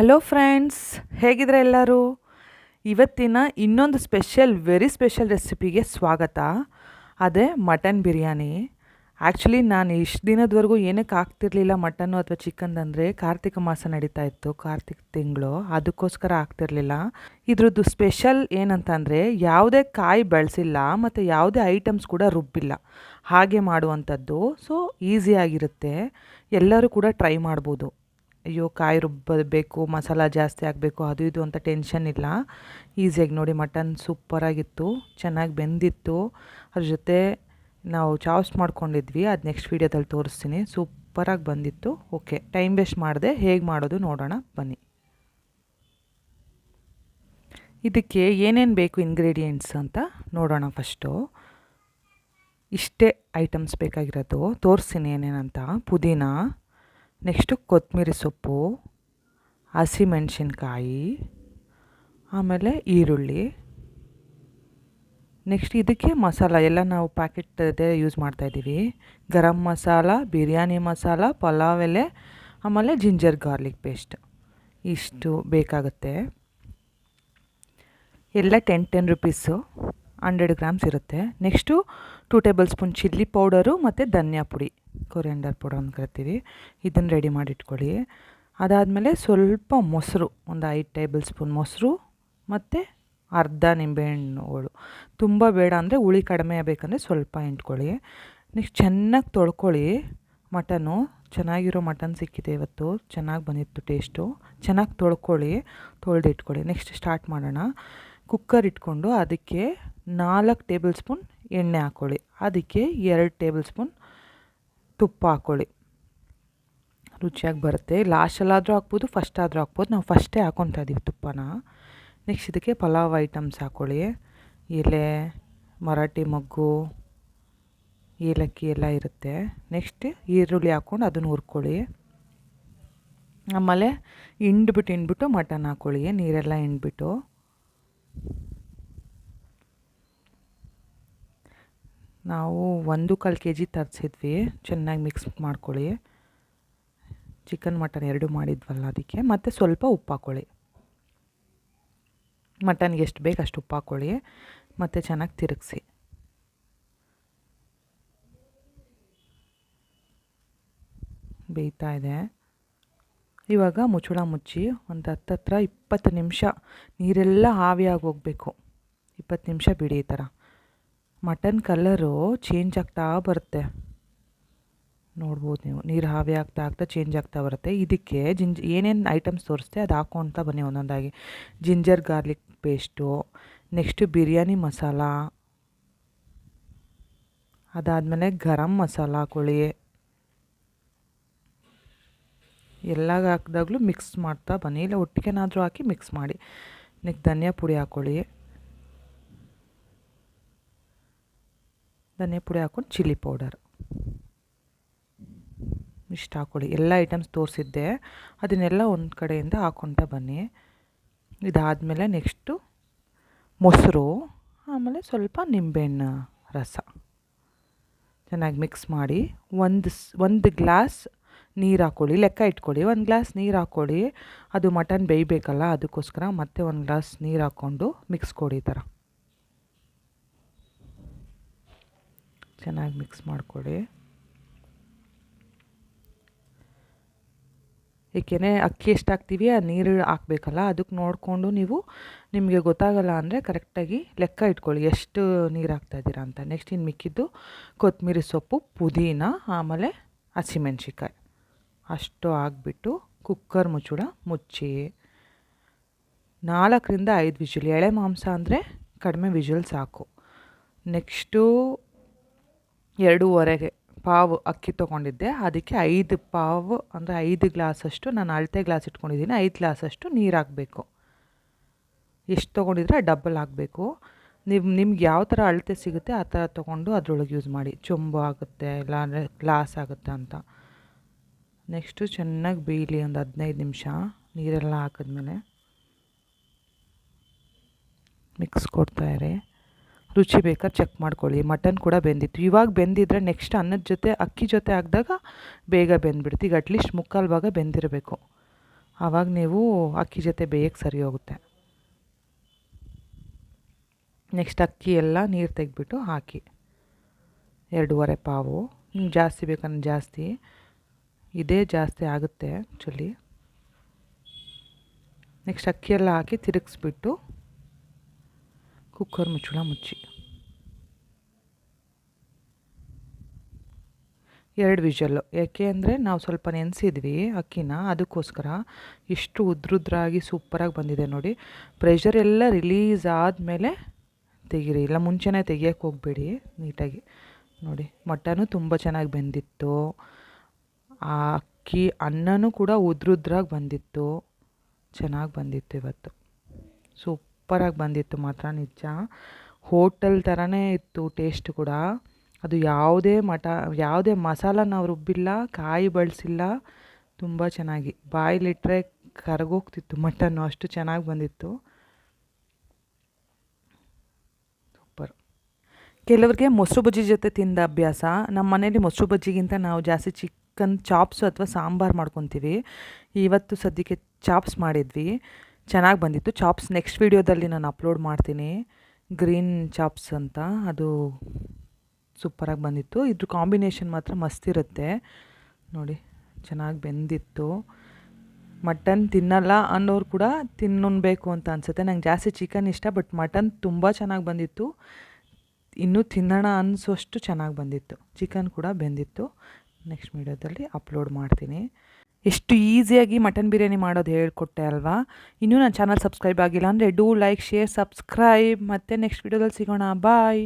Hello friends ಹೇಗಿದ್ರೆ ಎಲ್ಲರೂ? ಇವತ್ತಿನ ಇನ್ನೊಂದು ಸ್ಪೆಷಲ್ ವೆರಿ ಸ್ಪೆಷಲ್ ರೆಸಿಪಿಗೆ ಸ್ವಾಗತ. ಅದೇ ಮಟನ್ ಬಿರಿಯಾನಿ. ಆ್ಯಕ್ಚುಲಿ ನಾನು ಇಷ್ಟು ದಿನದವರೆಗೂ ಏನಕ್ಕೆ ಆಗ್ತಿರ್ಲಿಲ್ಲ ಮಟನ್ನು ಅಥವಾ ಚಿಕನ್ ಅಂದರೆ ಕಾರ್ತಿಕ ಮಾಸ ನಡೀತಾ ಇತ್ತು, ಕಾರ್ತಿಕ ತಿಂಗಳು. ಅದಕ್ಕೋಸ್ಕರ ಆಗ್ತಿರ್ಲಿಲ್ಲ. ಇದ್ರದ್ದು ಸ್ಪೆಷಲ್ ಏನಂತಂದರೆ ಯಾವುದೇ ಕಾಯಿ ಬೆಳೆಸಿಲ್ಲ ಮತ್ತು ಯಾವುದೇ ಐಟಮ್ಸ್ ಕೂಡ ರುಬ್ಬಿಲ್ಲ. ಹಾಗೆ ಮಾಡುವಂಥದ್ದು. ಸೊ ಈಸಿಯಾಗಿರುತ್ತೆ ಎಲ್ಲರೂ ಕೂಡ ಟ್ರೈ ಮಾಡ್ಬೋದು. ಅಯ್ಯೋ, ಕಾಯಿ ರುಬ್ಬಬೇಕು, ಮಸಾಲ ಜಾಸ್ತಿ ಆಗಬೇಕು ಅದು ಇದು ಅಂತ ಟೆನ್ಷನ್ ಇಲ್ಲ. ಈಸಿಯಾಗಿ ನೋಡಿ, ಮಟನ್ ಸೂಪರಾಗಿತ್ತು ಚೆನ್ನಾಗಿ ಬೆಂದಿತ್ತು. ಅದ್ರ ಜೊತೆ ನಾವು ಚಾವ್ಸ್ ಮಾಡ್ಕೊಂಡಿದ್ವಿ, ಅದು ನೆಕ್ಸ್ಟ್ ವೀಡಿಯೋದಲ್ಲಿ ತೋರಿಸ್ತೀನಿ. ಸೂಪರಾಗಿ ಬಂದಿತ್ತು. ಓಕೆ, ಟೈಮ್ ವೇಸ್ಟ್ ಮಾಡಿದೆ ಹೇಗೆ ಮಾಡೋದು ನೋಡೋಣ, ಬನ್ನಿ. ಇದಕ್ಕೆ ಏನೇನು ಬೇಕು ಇಂಗ್ರೀಡಿಯೆಂಟ್ಸ್ ಅಂತ ನೋಡೋಣ ಫಸ್ಟು. ಇಷ್ಟೇ ಐಟಮ್ಸ್ ಬೇಕಾಗಿರೋದು. ತೋರಿಸ್ತೀನಿ ಏನೇನಂತ. ಪುದೀನ ನೆಕ್ಸ್ಟು ಕೊತ್ತಂಬರಿ ಸೊಪ್ಪು ಹಸಿಮೆಣಸಿನ್ಕಾಯಿ ಆಮೇಲೆ ಈರುಳ್ಳಿ. ನೆಕ್ಸ್ಟ್ ಇದಕ್ಕೆ ಮಸಾಲ, ಎಲ್ಲ ನಾವು ಪ್ಯಾಕೆಟ್ ಯೂಸ್ ಮಾಡ್ತಾಯಿದ್ದೀವಿ ಗರಂ ಮಸಾಲ, ಬಿರಿಯಾನಿ ಮಸಾಲ, ಪಲಾವ್ ಎಲೆ, ಆಮೇಲೆ ಜಿಂಜರ್ ಗಾರ್ಲಿಕ್ ಪೇಸ್ಟ್. ಇಷ್ಟು ಬೇಕಾಗುತ್ತೆ. ಎಲ್ಲ ten ten rupees, hundred grams ಇರುತ್ತೆ. Next two table spoon chilli powder ಮತ್ತು ಧನಿಯಾ ಪುಡಿ. ಕೊರಿಯಂಡರ್ ಪೌಡರ್ ಅಂತ ಕರಿತೀವಿ. ಇದನ್ನು ರೆಡಿ ಮಾಡಿಟ್ಕೊಳ್ಳಿ. ಅದಾದಮೇಲೆ ಸ್ವಲ್ಪ ಮೊಸರು, ಒಂದು ಐದು ಟೇಬಲ್ ಸ್ಪೂನ್ ಮೊಸರು ಮತ್ತು ಅರ್ಧ ನಿಂಬೆಹಣ್ಣುಗಳು. ತುಂಬ ಬೇಡ ಅಂದರೆ ಹುಳಿ ಕಡಿಮೆ ಆಗಬೇಕಂದ್ರೆ ಸ್ವಲ್ಪ ಇಟ್ಕೊಳ್ಳಿ ನೆಕ್ಸ್ಟ್ ಚೆನ್ನಾಗಿ ತೊಳ್ಕೊಳ್ಳಿ. ಮಟನು, ಚೆನ್ನಾಗಿರೋ ಮಟನ್ ಸಿಕ್ಕಿದೆ ಇವತ್ತು. ಚೆನ್ನಾಗಿ ಬಂದಿತ್ತು ಟೇಸ್ಟು ಚೆನ್ನಾಗಿ ತೊಳ್ಕೊಳ್ಳಿ. ತೊಳೆದಿಟ್ಕೊಳ್ಳಿ ನೆಕ್ಸ್ಟ್ ಸ್ಟಾರ್ಟ್ ಮಾಡೋಣ. ಕುಕ್ಕರ್ ಇಟ್ಕೊಂಡು ಅದಕ್ಕೆ ನಾಲ್ಕು ಟೇಬಲ್ ಸ್ಪೂನ್ ಎಣ್ಣೆ ಹಾಕ್ಕೊಳ್ಳಿ ಅದಕ್ಕೆ ಎರಡು ಟೇಬಲ್ ಸ್ಪೂನ್ ತುಪ್ಪ ಹಾಕ್ಕೊಳ್ಳಿ ರುಚಿಯಾಗಿ ಬರುತ್ತೆ. ಲಾಸ್ಟಲ್ಲಾದರೂ ಹಾಕ್ಬೋದು ಫಸ್ಟ್ ಆದರೂ ಹಾಕ್ಬೋದು. ನಾವು ಫಸ್ಟೇ ಹಾಕ್ಕೊತಾ ಇದ್ದೀವಿ ತುಪ್ಪನ. ನೆಕ್ಸ್ಟ್ ಇದಕ್ಕೆ ಪಲಾವ್ ಐಟಮ್ಸ್ ಹಾಕ್ಕೊಳ್ಳಿ ಎಲೆ, ಮರಾಠಿ ಮೊಗ್ಗು, ಏಲಕ್ಕಿ ಎಲ್ಲ ಇರುತ್ತೆ. ನೆಕ್ಸ್ಟ್ ಈರುಳ್ಳಿ ಹಾಕ್ಕೊಂಡು ಅದನ್ನು ಹುರ್ಕೊಳ್ಳಿ. ಆಮೇಲೆ ಹಿಂಡ್ಬಿಟ್ಟು ಹಿಂಡ್ಬಿಟ್ಟು ಮಟನ್ ಹಾಕ್ಕೊಳ್ಳಿ ನೀರೆಲ್ಲ ಹಿಂಡ್ಬಿಟ್ಟು. ನಾವು ಒಂದು ಕಾಲು ಕೆ ಜಿ ತರಿಸಿದ್ವಿ. ಚೆನ್ನಾಗಿ ಮಿಕ್ಸ್ ಮಾಡ್ಕೊಳ್ಳಿ. ಚಿಕನ್, ಮಟನ್ ಎರಡು ಮಾಡಿದ್ವಲ್ಲ ಅದಕ್ಕೆ. ಮತ್ತು ಸ್ವಲ್ಪ ಉಪ್ಪು ಹಾಕ್ಕೊಳ್ಳಿ ಮಟನ್ಗೆ ಎಷ್ಟು ಬೇಕು ಅಷ್ಟು ಉಪ್ಪು ಹಾಕ್ಕೊಳ್ಳಿ ಮತ್ತು ಚೆನ್ನಾಗಿ ತಿರುಗಿಸಿ. ಬೇಯ್ತಾ ಇದೆ. ಇವಾಗ ಮುಚ್ಚಳ ಮುಚ್ಚಿ ಒಂದು ಹತ್ತತ್ರ ಇಪ್ಪತ್ತು ನಿಮಿಷ ನೀರೆಲ್ಲ ಆವಿಯಾಗಿ ಹೋಗಬೇಕು. ಇಪ್ಪತ್ತು ನಿಮಿಷ ಬಿಡಿ ಈ ಥರ. ಮಟನ್ ಕಲರು ಚೇಂಜ್ ಆಗ್ತಾ ಬರುತ್ತೆ. ನೋಡ್ಬೋದು ನೀವು. ನೀರು ಹಾವಿ ಆಗ್ತಾ ಆಗ್ತಾ ಚೇಂಜ್ ಆಗ್ತಾ ಬರುತ್ತೆ. ಇದಕ್ಕೆ ಜಿಂಜ್, ಏನೇನು ಐಟಮ್ಸ್ ತೋರಿಸ್ತೆ ಅದು ಹಾಕ್ಕೊಳ್ತಾ ಬನ್ನಿ ಒಂದೊಂದಾಗಿ. Ginger garlic paste, next biryani masala. ಅದಾದಮೇಲೆ ಗರಂ ಮಸಾಲ ಹಾಕೊಳ್ಳಿ ಎಲ್ಲ ಹಾಕಿದಾಗಲೂ ಮಿಕ್ಸ್ ಮಾಡ್ತಾ ಬನ್ನಿ. ಇಲ್ಲ ಒಟ್ಟಿಗೆನಾದರೂ ಹಾಕಿ ಮಿಕ್ಸ್ ಮಾಡಿ. ನೆಕ್ಸ್ಟ್ ಧನಿಯಾ ಪುಡಿ ಹಾಕ್ಕೊಳ್ಳಿ ಧನಿಯಾ ಪುಡಿ ಹಾಕ್ಕೊಂಡು ಚಿಲ್ಲಿ ಪೌಡರ್. ಇಷ್ಟು ಹಾಕ್ಕೊಳ್ಳಿ ಎಲ್ಲ ಐಟಮ್ಸ್ ತೋರಿಸಿದ್ದೆ. ಅದನ್ನೆಲ್ಲ ಒಂದು ಕಡೆಯಿಂದ ಹಾಕ್ಕೊತ ಬನ್ನಿ. ಇದಾದಮೇಲೆ ನೆಕ್ಸ್ಟು ಮೊಸರು, ಆಮೇಲೆ ಸ್ವಲ್ಪ ನಿಂಬೆಹಣ್ಣು ರಸ. ಚೆನ್ನಾಗಿ ಮಿಕ್ಸ್ ಮಾಡಿ ಒಂದು ಒಂದು ಗ್ಲಾಸ್ ನೀರು ಹಾಕ್ಕೊಳ್ಳಿ ಲೆಕ್ಕ ಇಟ್ಕೊಳ್ಳಿ. ಒಂದು ಗ್ಲಾಸ್ ನೀರು ಹಾಕ್ಕೊಳ್ಳಿ ಅದು ಮಟನ್ ಬೇಯಬೇಕಲ್ಲ, ಅದಕ್ಕೋಸ್ಕರ ಮತ್ತೆ ಒಂದು ಗ್ಲಾಸ್ ನೀರು ಹಾಕ್ಕೊಂಡು ಮಿಕ್ಸ್ ಕೊಡಿ ಥರ ಚೆನ್ನಾಗಿ ಮಿಕ್ಸ್ ಮಾಡಿಕೊಡಿ. ಏಕೆಂದರೆ ಅಕ್ಕಿ ಎಷ್ಟು ಹಾಕ್ತೀವಿ ಆ ನೀರು ಹಾಕಬೇಕಲ್ಲ, ಅದಕ್ಕೆ ನೋಡಿಕೊಂಡು ನೀವು ನಿಮಗೆ ಗೊತ್ತಾಗಲ್ಲ ಅಂದರೆ ಕರೆಕ್ಟಾಗಿ ಲೆಕ್ಕ ಇಟ್ಕೊಳ್ಳಿ, ಎಷ್ಟು ನೀರು ಹಾಕ್ತಾಯಿದ್ದೀರಾ ಅಂತ. ನೆಕ್ಸ್ಟ್ ಇನ್ನು ಮಿಕ್ಕಿದ್ದು ಕೊತ್ತಂಬರಿ ಸೊಪ್ಪು, ಪುದೀನ, ಆಮೇಲೆ ಹಸಿಮೆಣ್ಸಿಕಾಯಿ ಅಷ್ಟು ಹಾಕ್ಬಿಟ್ಟು ಕುಕ್ಕರ್ ಮುಚ್ಚುಡ, ಮುಚ್ಚಿ. ನಾಲ್ಕರಿಂದ ಐದು ವಿಜುಲ್, ಎಳೆ ಮಾಂಸ ಅಂದರೆ ಕಡಿಮೆ ವಿಜುಲ್ ಸಾಕು. ನೆಕ್ಸ್ಟು ಎರಡೂವರೆಗೆ ಪಾವು ಅಕ್ಕಿ ತೊಗೊಂಡಿದ್ದೆ. ಅದಕ್ಕೆ ಐದು ಪಾವು, ಅಂದರೆ ಐದು ಗ್ಲಾಸಷ್ಟು, ನಾನು ಅಳತೆ ಗ್ಲಾಸ್ ಇಟ್ಕೊಂಡಿದ್ದೀನಿ. ಐದು ಗ್ಲಾಸಷ್ಟು ನೀರು ಹಾಕಬೇಕು. ಎಷ್ಟು ತೊಗೊಂಡಿದ್ರೆ ಡಬ್ಬಲ್ ಹಾಕಬೇಕು. ನೀವು ನಿಮ್ಗೆ ಯಾವ ಥರ ಅಳತೆ ಸಿಗುತ್ತೆ, ಆ ಥರ ತೊಗೊಂಡು ಅದರೊಳಗೆ ಯೂಸ್ ಮಾಡಿ. ಚೊಂಬು ಆಗುತ್ತೆ, ಇಲ್ಲ ಅಂದರೆ ಗ್ಲಾಸ್ ಆಗುತ್ತೆ ಅಂತ. ನೆಕ್ಸ್ಟು ಚೆನ್ನಾಗಿ ಬೇಯಲಿ ಒಂದು ಹದಿನೈದು ನಿಮಿಷ ನೀರೆಲ್ಲ ಹಾಕಿದ್ಮೇಲೆ. ಮಿಕ್ಸ್ ಕೊಡ್ತಾಯಿರಿ ರುಚಿ ಬೇಕಾದ್ರೆ ಚೆಕ್ ಮಾಡ್ಕೊಳ್ಳಿ. ಮಟನ್ ಕೂಡ ಬೆಂದಿತ್ತು. ಇವಾಗ ಬೆಂದಿದ್ರೆ ನೆಕ್ಸ್ಟ್ ಅನ್ನದ ಜೊತೆ, ಅಕ್ಕಿ ಜೊತೆ ಹಾಕಿದಾಗ ಬೇಗ ಬೆಂದ್ಬಿಡ್ತು ಈಗ ಅಟ್ಲೀಸ್ಟ್ ಮುಕ್ಕಾಲು ಭಾಗ ಬೆಂದಿರಬೇಕು. ಆವಾಗ ನೀವು ಅಕ್ಕಿ ಜೊತೆ ಬೇಯಕ್ಕೆ ಸರಿ ಹೋಗುತ್ತೆ. ನೆಕ್ಸ್ಟ್ ಅಕ್ಕಿ ಎಲ್ಲ ನೀರು ತೆಗೆದ್ಬಿಟ್ಟು ಹಾಕಿ. ಎರಡೂವರೆ ಪಾವು. ಜಾಸ್ತಿ ಬೇಕಂದ್ರೆ ಜಾಸ್ತಿ. ಇದೇ ಜಾಸ್ತಿ ಆಗುತ್ತೆ ಆ್ಯಕ್ಚುಲಿ ನೆಕ್ಸ್ಟ್ ಅಕ್ಕಿ ಎಲ್ಲ ಹಾಕಿ ತಿರುಗಿಸ್ಬಿಟ್ಟು ಕುಕ್ಕರ್ ಮುಚ್ಚಳ ಮುಚ್ಚಿ ಎರಡು ವಿಷಲ್ಲು ಯಾಕೆ ಅಂದರೆ ನಾವು ಸ್ವಲ್ಪ ನೆನೆಸಿದ್ವಿ ಅಕ್ಕಿನ ಅದಕ್ಕೋಸ್ಕರ ಎಷ್ಟು ಉದ್ರುದ್ರಾಗಿ ಸೂಪರಾಗಿ ಬಂದಿದೆ ನೋಡಿ ಪ್ರೆಷರ್ ಎಲ್ಲ ರಿಲೀಸ್ ಆದಮೇಲೆ ತೆಗೀರಿ ಇಲ್ಲ ಮುಂಚೆನೇ ತೆಗಿಯೋಕ್ಕೆ ಹೋಗಬೇಡಿ ನೀಟಾಗಿ ನೋಡಿ ಮಟನು ತುಂಬ ಚೆನ್ನಾಗಿ ಬಂದಿತ್ತು ಆ ಅಕ್ಕಿ ಅನ್ನನೂ ಕೂಡ ಉದ್ರುದ್ರಾಗಿ ಬಂದಿತ್ತು ಚೆನ್ನಾಗಿ ಬಂದಿತ್ತು ಇವತ್ತು ಸೂಪರಾಗಿ ಬಂದಿತ್ತು ಮಾತ್ರ ನಿಜ. ಹೋಟೆಲ್ ಥರನೇ ಇತ್ತು ಟೇಸ್ಟ್ ಕೂಡ. ಅದು ಯಾವುದೇ ಮಟ, ಯಾವುದೇ ಮಸಾಲ ನಾವು ರುಬ್ಬಿಲ್ಲ ಕಾಯಿ ಬಳಸಿಲ್ಲ. ತುಂಬ ಚೆನ್ನಾಗಿ. ಬಾಯಿಲಿಟ್ಟರೆ ಕರಗೋಗ್ತಿತ್ತು, ಮಟನ್ನು ಅಷ್ಟು ಚೆನ್ನಾಗಿ ಬಂದಿತ್ತು. ಸೂಪರ್. ಕೆಲವರಿಗೆ ಮೊಸರು ಬಜ್ಜಿ ಜೊತೆ ತಿಂದ ಅಭ್ಯಾಸ. ನಮ್ಮ ಮನೇಲಿ ಮೊಸರು ಬಜ್ಜಿಗಿಂತ ನಾವು ಜಾಸ್ತಿ ಚಿಕನ್ ಚಾಪ್ಸು ಅಥವಾ ಸಾಂಬಾರು ಮಾಡ್ಕೊತೀವಿ. ಇವತ್ತು ಸದ್ಯಕ್ಕೆ ಚಾಪ್ಸ್ ಮಾಡಿದ್ವಿ. ಚೆನ್ನಾಗಿ ಬಂದಿತ್ತು. ಚಾಪ್ಸ್ ನೆಕ್ಸ್ಟ್ ವೀಡಿಯೋದಲ್ಲಿ ನಾನು ಅಪ್ಲೋಡ್ ಮಾಡ್ತೀನಿ. ಗ್ರೀನ್ ಚಾಪ್ಸ್ ಅಂತ. ಅದು ಸೂಪರಾಗಿ ಬಂದಿತ್ತು. ಇದ್ರ ಕಾಂಬಿನೇಷನ್ ಮಾತ್ರ ಮಸ್ತಿರುತ್ತೆ ನೋಡಿ, ಚೆನ್ನಾಗಿ ಬೆಂದಿತ್ತು. ಮಟನ್ ತಿನ್ನಲ್ಲ ಅನ್ನೋರು ಕೂಡ ತಿನ್ನಬೇಕು ಅಂತ ಅನಿಸುತ್ತೆ. ನಂಗೆ ಜಾಸ್ತಿ ಚಿಕನ್ ಇಷ್ಟ, ಬಟ್ ಮಟನ್ ತುಂಬ ಚೆನ್ನಾಗಿ ಬಂದಿತ್ತು. ಇನ್ನೂ ತಿನ್ನೋಣ ಅನಿಸೋಷ್ಟು ಚೆನ್ನಾಗಿ ಬಂದಿತ್ತು. ಚಿಕನ್ ಕೂಡ ಬೆಂದಿತ್ತು. ನೆಕ್ಸ್ಟ್ ವೀಡಿಯೋದಲ್ಲಿ ಅಪ್ಲೋಡ್ ಮಾಡ್ತೀನಿ. ಎಷ್ಟು ಈಸಿಯಾಗಿ ಮಟನ್ ಬಿರಿಯಾನಿ ಮಾಡೋದು ಹೇಳ್ಕೊಟ್ಟೆ ಅಲ್ವಾ? ಇನ್ನೂ ನನ್ನ ಚಾನಲ್ ಸಬ್ಸ್ಕ್ರೈಬ್ ಆಗಿಲ್ಲ ಅಂದರೆ ಡೂ ಲೈಕ್, ಶೇರ್, ಸಬ್ಸ್ಕ್ರೈಬ್. ಮತ್ತು ನೆಕ್ಸ್ಟ್ ವೀಡಿಯೋದಲ್ಲಿ ಸಿಗೋಣ. ಬಾಯ್.